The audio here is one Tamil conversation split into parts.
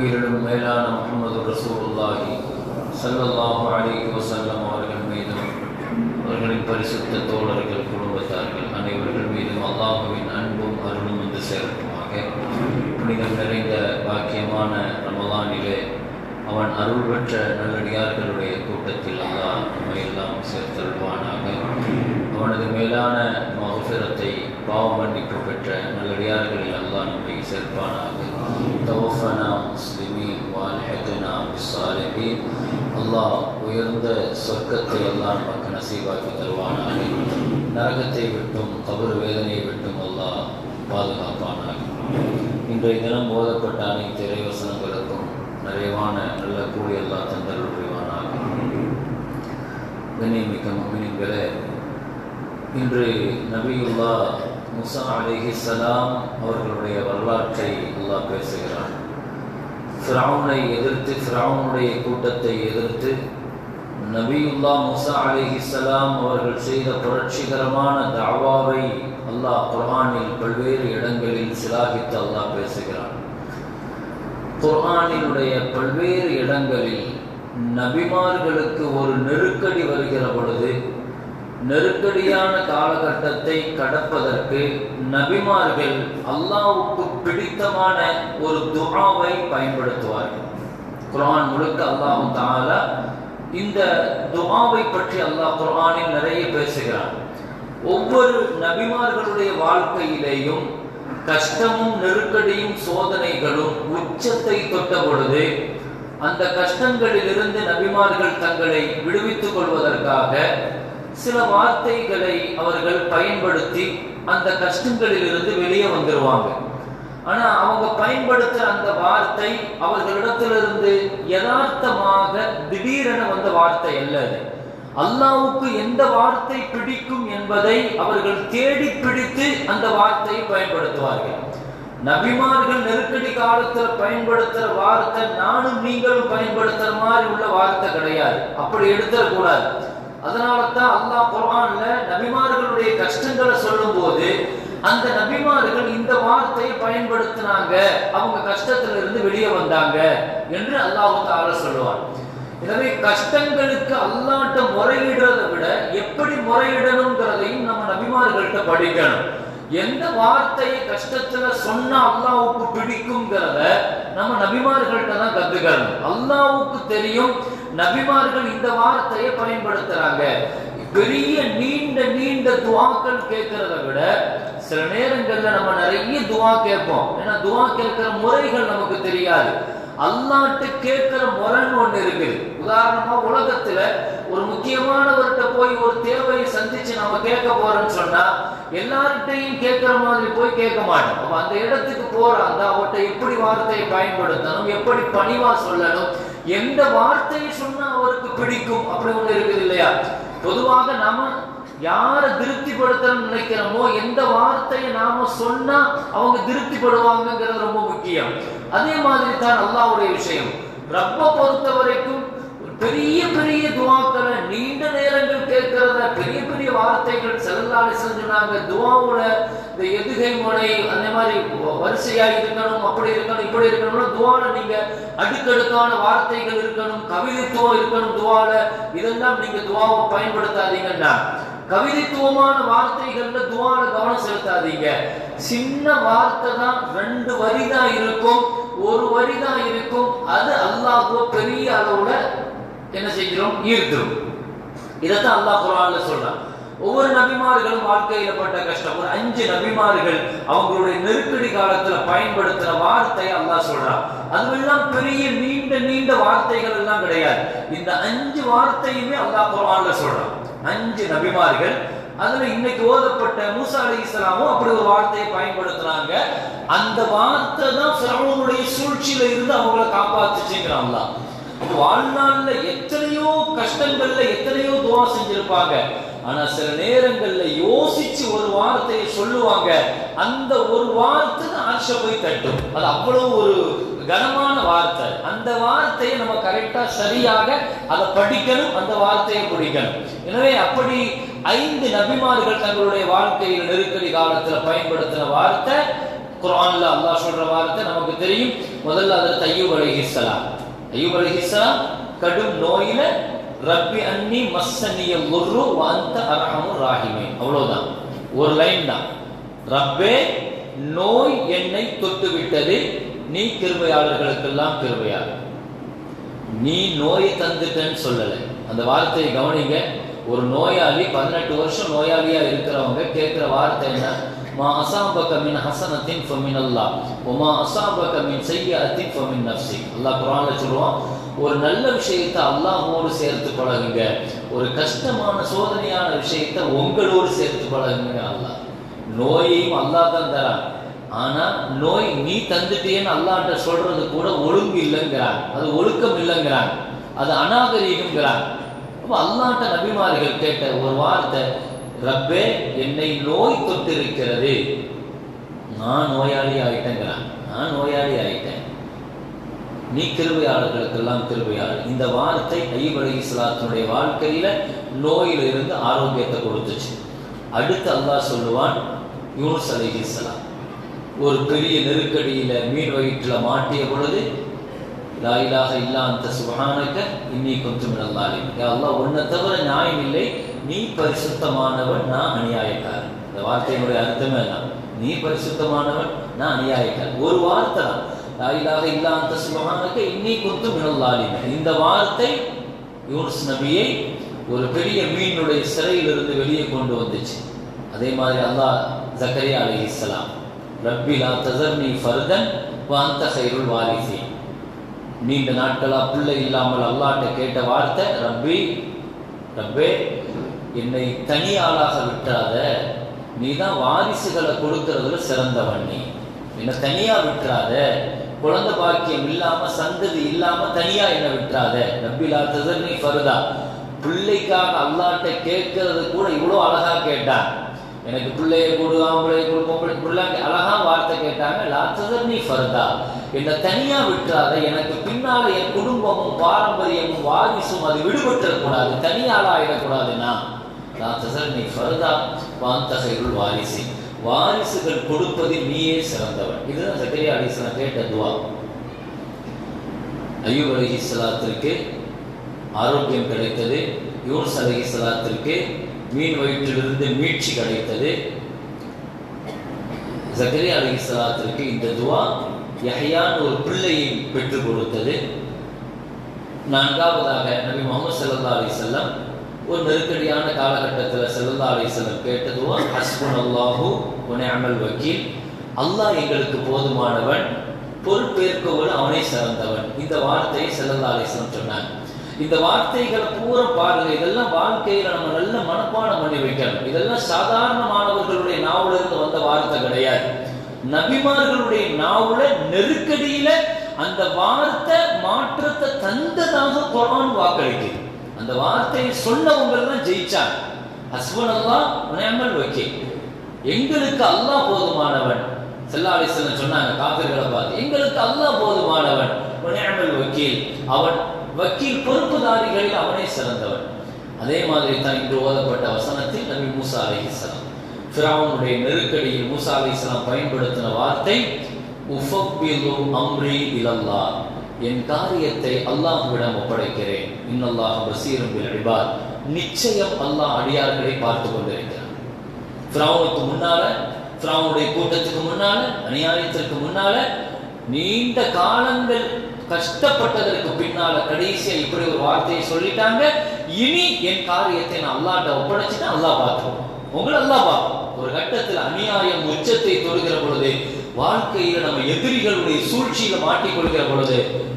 உயிரிடும் மேலான முகமது ரசூலுல்லாஹி சல்லல்லாஹு அலைஹி வஸல்லம் அவர்கள் மீதும் அவர்களின் பரிசுத்த தோழர்கள் குடும்பத்தார்கள் அனைவர்கள் மீதும் அல்லாஹுவின் அன்பும் அருளும் வந்து சேர்க்குமாக புனிதம் நிறைந்த பாக்கியமான ரமலானிலே அவன் அருள் பெற்ற நல்லடியார்களுடைய கூட்டத்தில் அல்லாஹ் நம்மை எல்லாம் சேர்த்தருள்வானாக. அவனது மேலான மகசுரத்தை பாவ மன்னிப்பு பெற்ற நல்லடியார்களில் அல்லாஹ் நம்மை சேர்ப்பானாக. தவஃபனா முஸ்லிமீன் வால்ஹதனா பிஸ்ஸாலிஹீன் அல்லாஹ் உயர்ந்த சொர்க்கத்தை எல்லாம் நமக்கு நசீவாக்கி தருவானாக நரகத்தை விட்டும் கபர் வேதனையை விட்டும் அல்லாஹ் பாதுகாப்பானாக இன்றைய தினம் போதப்பட்ட அனைத்து இறைவசனங்களுக்கும் நிறைவான நல்ல கூலி எல்லாம் தந்தல் புரிவானாக கண்ணியமிக்க முமினிங்களே இன்று நபியுல்லா முசா அலிஹி சலாம் அவர்களுடைய வரலாற்றை அல்லாஹ் பேசுகிறான். ஃபிரௌனை எதிர்த்து ஃபிரௌனுடைய கூட்டத்தை எதிர்த்து நபியுல்லா முசா அலிஹி சலாம் அவர்கள் செய்த புரட்சிகரமான தாவாவை அல்லாஹ் குர்ஆனில் பல்வேறு இடங்களில் சிலாகித்து அல்லாஹ் பேசுகிறான். குர்ஆனினுடைய பல்வேறு இடங்களில் நபிமார்களுக்கு ஒரு நெருக்கடி வருகிற பொழுது நெருக்கடியான காலகட்டத்தை கடப்பதற்கு நபிமார்கள் அல்லாவுக்கு பிடித்தமான ஒரு துவாவை பயன்படுத்துவார்கள். குரான் முழுக்க அல்லாஹு தாலா இந்த துவாவை பற்றி அல்லாஹ் குரானில் நிறைய பேசுகிறான். ஒவ்வொரு நபிமார்களுடைய வாழ்க்கையிலேயும் கஷ்டமும் நெருக்கடியும் சோதனைகளும் உச்சத்தை தொட்ட பொழுது அந்த கஷ்டங்களிலிருந்து நபிமார்கள் தங்களை விடுவித்துக் கொள்வதற்காக சில வார்த்தைகளை அவர்கள் பயன்படுத்தி அந்த கஷ்டங்களிலிருந்து வெளியே வந்துருவாங்க. ஆனா அவங்க பயன்படுத்துற அந்த வார்த்தை அவர்களிடத்திலிருந்து யதார்த்தமாக திடீரென வந்த வார்த்தை அல்ல அது. அல்லாவுக்கு எந்த வார்த்தை பிடிக்கும் என்பதை அவர்கள் தேடி பிடித்து அந்த வார்த்தையை பயன்படுத்துவார்கள். நபிமார்கள் நெருக்கடி காலத்துல பயன்படுத்துற வார்த்தை நானும் நீங்களும் பயன்படுத்துற மாதிரி உள்ள வார்த்தை கிடையாது. அப்படி எடுத்துடக்கூடாது. அதனால தான் அல்லாஹ் குர்ஆன்ல நபிமார்களுடைய கஷ்டங்களை சொல்லும் போது அந்த நபிமார்கள் இந்த வார்த்தையை பயன்படுத்தினாங்க. அவங்க கஷ்டத்துல இருந்து வெளியே வந்தாங்க என்று அல்லாஹு தால சொல்லுவார் எனவே கஷ்டங்களுக்கு அல்லாட்ட முறையிடுறதை விட எப்படி முறையிடணுங்கிறதையும் நம்ம நபிமார்கள்ட்ட படிக்கணும். எந்த வார்த்தையை கஷ்டத்துல சொன்னா அல்லாவுக்கு பிடிக்குங்கிறத நம்ம நபிமார்கள்ட்ட தான் கத்துக்கணும். அல்லாவுக்கு தெரியும் நபிமார்கள் இந்த வார்த்தையை பயன்படுத்துறாங்க. பெரிய நீண்ட நீண்ட துவாக்கள் கேட்கறத விட சில நேரங்கள்ல நம்ம நிறைய துவா கேட்போம். ஏன்னா துவா கேட்கிற முறைகள் நமக்கு தெரியாது. அல்லாட்டு கேட்கிற முறைன்னு ஒண்ணு இருக்குது உதாரணமா உலகத்துல ஒரு முக்கியமானவர்கிட்ட போய் ஒரு தேவையை சந்திச்சு நம்ம கேட்க போறோம்னு சொன்னா எல்லார்கிட்டையும் கேட்கிற மாதிரி போய் கேட்க மாட்டோம். அப்ப அந்த இடத்துக்கு போறாங்க அவர்கிட்ட எப்படி வார்த்தையை பயன்படுத்தணும் எப்படி பணிவா சொல்லணும் எந்த வார்த்தையை சொன்னா அவருக்கு பிடிக்கும்? அப்படி ஒண்ணு இருக்குது இல்லையா? பொதுவாக நாம யாரை திருப்திப்படுத்தணும்னு நினைக்கிறோமோ எந்த வார்த்தையை நாம சொன்னா அவங்க திருப்திப்படுவாங்கங்கிறது ரொம்ப முக்கியம். அதே மாதிரி தான் அல்லாவுடைய விஷயம். ரப்ப பொறுத்த வரைக்கும் பெரிய பெரிய துவாக்களை நீண்ட நேரங்கள் கேட்கிறத பெரிய பெரிய வார்த்தைகள் செல்லாலை செஞ்சுனாங்க. துவாவோட இந்த எதுகை முறை அந்த மாதிரி வரிசையா இருக்கணும் அப்படி இருக்கணும் இப்படி இருக்கணும்னா துவால நீங்க அடுக்கடுக்கான வார்த்தைகள் இருக்கணும் கவிதைத்துவம் இருக்கணும் துவால. இதெல்லாம் நீங்க துவாவை பயன்படுத்தாதீங்கன்னா கவிதைத்துவமான வார்த்தைகள்ல துவால கவனம் செலுத்தாதீங்க. சின்ன வார்த்தை தான் ரெண்டு வரி தான் இருக்கும் ஒரு வரி தான் இருக்கும். அது அல்லாஹோ பெரிய அளவுல என்ன செஞ்சிடும் ஈர்த்துரும் இதைத்தான் அல்லாஹ் குரான்ல சொல்றான். ஒவ்வொரு நபிமார்களும் வாழ்க்கையில பட்ட கஷ்டம். ஒரு அஞ்சு நபிமார்கள் அவங்களுடைய நெருக்கடி காலத்துல பயன்படுத்துற வார்த்தையை அல்லாஹ் சொல்றான். அதுவெல்லாம் பெரிய நீண்ட நீண்ட வார்த்தைகள் எல்லாம் கிடையாது. இந்த அஞ்சு வார்த்தையுமே அல்லாஹ் குரான்ல சொல்றான். அஞ்சு நபிமார்கள். அதுல இன்னைக்கு ஓதப்பட்ட மூசா அலி இஸ்லாமும் அப்படி ஒரு வார்த்தையை பயன்படுத்துறாங்க. அந்த வார்த்தை தான் சிரமனுடைய சூழ்ச்சியில இருந்து அவங்கள காப்பாத்துச்சுங்கிறாங்களா வாழ்நாள்ல எத்தனையோ கஷ்டங்கள்ல எத்தனையோ துவா செஞ்சிருப்பாங்க. ஆனா சில நேரங்கள்ல யோசிச்சு ஒரு வார்த்தையை சொல்லுவாங்க. அந்த ஒரு வார்த்தை ஆட்ச போய் தட்டும். அது அவ்வளவு ஒரு கனமான வார்த்தை. அந்த வார்த்தையை நம்ம கரெக்டா சரியாக அதை படிக்கணும் அந்த வார்த்தையை பிடிக்கணும் எனவே அப்படி ஐந்து நபிமார்கள் தங்களுடைய வாழ்க்கையில் நெருக்கடி காலத்துல பயன்படுத்தின வார்த்தை குரான்ல அல்லாஹ் சொல்ற வார்த்தை நமக்கு தெரியும். முதல்ல அது ஐயூப் அலைஹிஸ்ஸலாம் ஐயூப் அலைஹிஸ்ஸலாம் கடும் நோயில ரப்பி அன்னி மஸ்ஸனிய லுர்ரு வாந்த அரஹமு ராஹிமே ராஹிமீன் அவ்வளவுதான் ஒரு லைன் தான் ரப்பே நோய் என்னை தொட்டு விட்டது நீ கிருபையாளர்களுக்கெல்லாம் கிருபையாளர் நீ நோய் தந்துட்டேன்னு சொல்லலை. அந்த வார்த்தையை கவனிங்க ஒரு நோயாளி பதினெட்டு வருஷம் நோயாளியா இருக்கிறவங்க கேட்கிற வார்த்தை என்ன மா அசாபக மின் ஹசனத்தின் ஃபமின் அல்லாஹ் உமா அசாபக மின் செய்யாத்தின் ஃபமின் நஃப்சி அல்லாஹ் குர்ஆன்ல சொல்லுவான் ஒரு நல்ல விஷயத்தை அல்லாஹோடு சேர்த்து பழகுங்க. ஒரு கஷ்டமான சோதனையான விஷயத்தை உங்களோடு சேர்த்து பழகுங்க அல்லாஹ். நோயையும் அல்லாஹ் தான் தரான். ஆனா நோய் நீ தந்துட்டேன்னு அல்லாஹ்ட்ட சொல்றது கூட ஒழுங்கு இல்லைங்கிறான். அது ஒழுக்கம் இல்லைங்கிறான். அது அநாகரீகங்கிறான் அப்போ அல்லாஹ்ட்ட நபிமார்கள் கேட்ட ஒரு வார்த்தை ரப்பே என்னை நோய் தொட்டிருக்கிறது நான் நோயாளி ஆயிட்டேங்கிறான். நான் நோயாளி ஆயிட்டேன். நீ கிருபையாளர்களுக்கெல்லாம் கிருபையாளர். இந்த வார்த்தை ஐயப் அலி இஸ்லாத்தினுடைய வாழ்க்கையில நோயிலிருந்து ஆரோக்கியத்தை கொடுத்துச்சு. அடுத்து அல்லாஹ் சொல்லுவான் யூனுஸ் அலி இஸ்லாம் ஒரு பெரிய நெருக்கடியில மீன் வயிற்றுல மாட்டிய பொழுது லாயிலாக இலாஹ இல்லா அந்த சுபஹானக இன்னி கொஞ்சம் மினல்லாலி அல்லாஹ் உன்னை தவிர நியாயம் இல்லை. நீ பரிசுத்தமானவன் நான் அநியாயக்காரன். இந்த வார்த்தையினுடைய அர்த்தமே தான் நீ பரிசுத்தமானவன் நான் அநியாயக்காரன். ஒரு வார்த்தை தான். லா இல்லா அந்த சுபஹானக இன்னி குத்து மினல்லாலி இந்த வார்த்தை யூனுஸ் நபியை ஒரு பெரிய மீனுடைய சிறையிலிருந்து வெளியே கொண்டு வந்துச்சு. அதே மாதிரி அல்லாஹ் ஜக்கரியா அலைஹிஸ்ஸலாம் ரப்பி லா தசர்னி ஃபர்தன் வாந்த சைருள் வாரிசி நீண்ட நாட்களா பிள்ளை இல்லாமல் அல்லாட்ட கேட்ட வார்த்தை ரப்பி ரப்பே என்னை தனி ஆளாக விட்டாத நீ தான் வாரிசுகளை கொடுக்கறதுல சிறந்தவன் நீ. என்னை தனியாக விட்டுறாத குழந்தை பாக்கியம் இல்லாமல் சந்ததி இல்லாமல் தனியாக என்னை விட்டுறாத. ரப்பி லா ஃபருதா ஃபர்தா பிள்ளைக்காக அல்லாட்ட கேட்கறது கூட இவ்வளோ அழகாக கேட்டான். எனக்கு பிள்ளைய கொடு ஆம்பளை கொடு பொம்பளை அழகா வார்த்தை கேட்டாங்க. லாத்ததர் நீ ஃபர்தா என்னை தனியா விட்டுறாத. எனக்கு பின்னால் என் குடும்பமும் பாரம்பரியமும் வாரிசும் அது விடுபட்டுறக்கூடாது தனியாளா நான் லாத்ததர் நீ ஃபர்தா வாந்தகைகள் வாரிசு. வாரிசுகள் கொடுப்பதில் நீயே சிறந்தவன். இதுதான் சக்கரியா அலிஸ்லாம் கேட்ட துவா. ஐயூப் அலி ஆரோக்கியம் கிடைத்தது யூனுஸ் அலி சலாத்திற்கு மீன் வயிற்றிலிருந்து மீட்சி கிடைத்தது. சக்கரியா அலி சலாத்திற்கு இந்த துவா யஹ்யான் ஒரு பிள்ளையை பெற்றுக் கொடுத்தது. நான்காவதாக நபி முகமது சல்லா அலி செல்லம் ஒரு நெருக்கடியான காலகட்டத்தில் செல்லல்லா அலி கேட்டதும் ஹஸ்பன் ஹஸ்புன் அல்லாஹூ அமல் வக்கீல். அல்லாஹ் எங்களுக்கு போதுமானவன் பொறுப்பேற்கவன் அவனே சிறந்தவன். இந்த வார்த்தையை செல்லல்லா அலி சொன்னாங்க. இந்த வார்த்தைகளை பூரா பாருங்க. இதெல்லாம் வாழ்க்கையில நம்ம நல்ல மனப்பாடம் பண்ணி வைக்கணும். இதெல்லாம் சாதாரணமானவர்களுடைய நாவுல இருந்து வந்த வார்த்தை கிடையாது. நபிமார்களுடைய நாவல நெருக்கடியில அந்த வார்த்தை மாற்றத்தை தந்ததாக குரான் வாக்களிக்குது. அந்த வார்த்தையை சொன்னவங்க தான் ஜெயிச்சாங்க. ஹஸ்பன் அல்லா நியமல் வைக்கே எங்களுக்கு அல்லாஹ் போதுமானவன். செல்லா அலிஸ்லாம் சொன்னாங்க காப்பிர்களை பார்த்து எங்களுக்கு அல்லாஹ் போதுமானவன். நியமல் வக்கீல். அவன் வக்கீல் பொறுப்புதாரிகளில் அவனே சிறந்தவன். அதே மாதிரி தான் இன்று ஓதப்பட்ட வசனத்தில் நபி மூசா அலிஹிஸ்லாம் ஃபிரௌனுடைய நெருக்கடியில் மூசா அலிஹிஸ்லாம் பயன்படுத்தின வார்த்தை உஃபப்பிலு அம்ரி இலல்லா என் காரியத்தை அல்லாஹுவிடம் ஒப்படைக்கிறேன். இன்னல்லாஹ் பசீரும் பில் நிச்சயம் அல்லாஹ் அடியார்களை பார்த்து கொண்டிருக்கிறார் முன்னால ஃபிரௌனுடைய கூட்டத்துக்கு முன்னால அநியாயத்திற்கு முன்னால நீண்ட காலங்கள் கஷ்டப்பட்டதற்கு பின்னால கடைசியா இப்படி ஒரு வார்த்தையை சொல்லிட்டாங்க. இனி என் காரியத்தை நான் அல்லாட்ட ஒப்படைச்சுட்டு அல்லாஹ் பார்த்துருவோம் உங்களை அல்லாஹ் பார்ப்போம் ஒரு கட்டத்தில் அநியாயம் உச்சத்தை தொடுகிற பொழுது வாழ்க்கையில நம்ம எதிரிகளுடைய சூழ்ச்சியில மாட்டிக்கொள்கிற பொழுது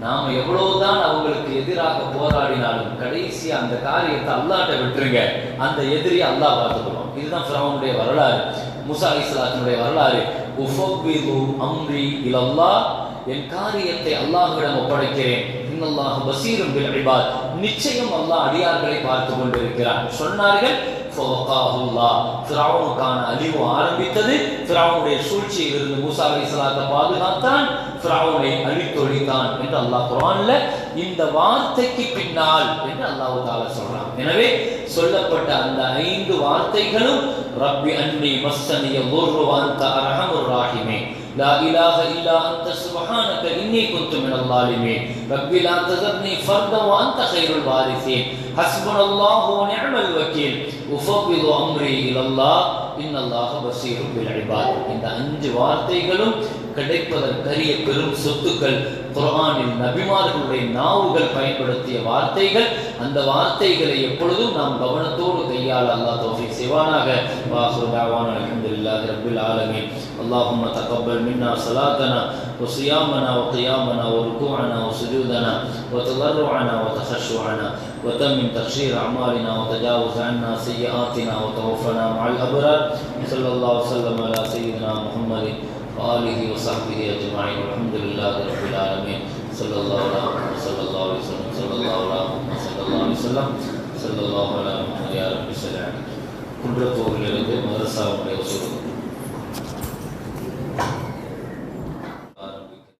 நாம் எவ்வளவுதான் அவங்களுக்கு எதிராக போராடினாலும் கடைசி அந்த காரியத்தை அல்லாட்ட விட்டுருங்க. அந்த எதிரி அல்லாஹ் பார்த்துக்கணும். இதுதான் ஃபிரௌனுடைய வரலாறு. முசா இஸ்லாத்தினுடைய வரலாறு. உஃபவ்விது அம்ரி இலல்லாஹ். என் காரியத்தை அல்லாஹ்விடம் ஒப்படைக்கிறேன். இன்னல்லாஹ் பசீரும் பில் இபாத். நிச்சயம் அல்லாஹ் அடியார்களை பார்த்து கொண்டிருக்கிறார். சொன்னார்கள் ஃபிரௌனுக்கான அழிவு ஆரம்பித்தது. ஃபிரௌனுடைய சூழ்ச்சியில் இருந்து மூசா அலைஹிஸ்ஸலாத்தை பாதுகாத்தான் ஃபிரௌனை அழித்தொழித்தான் என்று அல்லாஹ் குரான்ல இந்த வார்த்தைக்கு பின்னால் என்று அல்லாஹ் தாலா சொல்றான். எனவே சொல்லப்பட்ட அந்த ஐந்து வார்த்தைகளும் ரப்பி அன்னி மஸ்தனிய ஒரு வாந்த அன்த ராகிமே لا إله إلا أنت سبحانك إني كنت من الظالمين ربي لا تذرني فردا وأنت خير الوارثين حسبنا الله ونعم الوكيل أفوض أمري إلى الله إن الله بصير بالعباد இந்த அஞ்சு வார்த்தைகளும் கிடைப்பதற்கரிய பெரும் சொத்துக்கள் குர்ஆனில் நபிமார்களுடைய நாவுகள் பயன்படுத்திய வார்த்தைகள் அந்த வார்த்தைகளை எப்பொழுதும் நாம் கவனத்தோடு கையாள அல்லாஹ் தௌஃபீக் செய்வானாக வாஹு தாவான அல்ஹம்துலில்லாஹி ரப்பில் ஆலமீன் اللهم تقبل منا صلاتنا وصيامنا وقيامنا وركوعنا وسجودنا وتضرعنا وتخشعنا وتمم تخشير أعمالنا وتجاوز عنا سيئاتنا وتوفنا مع الأبرار صلى الله وسلم على سيدنا محمد وآله وصحبه أجمعين والحمد لله رب العالمين صلى الله على محمد صلى الله عليه وسلم صلى الله على محمد صلى الله عليه وسلم صلى الله على محمد يا رب السلام குன்றத்தூரிலிருந்து மதரசாவுடைய ஒரு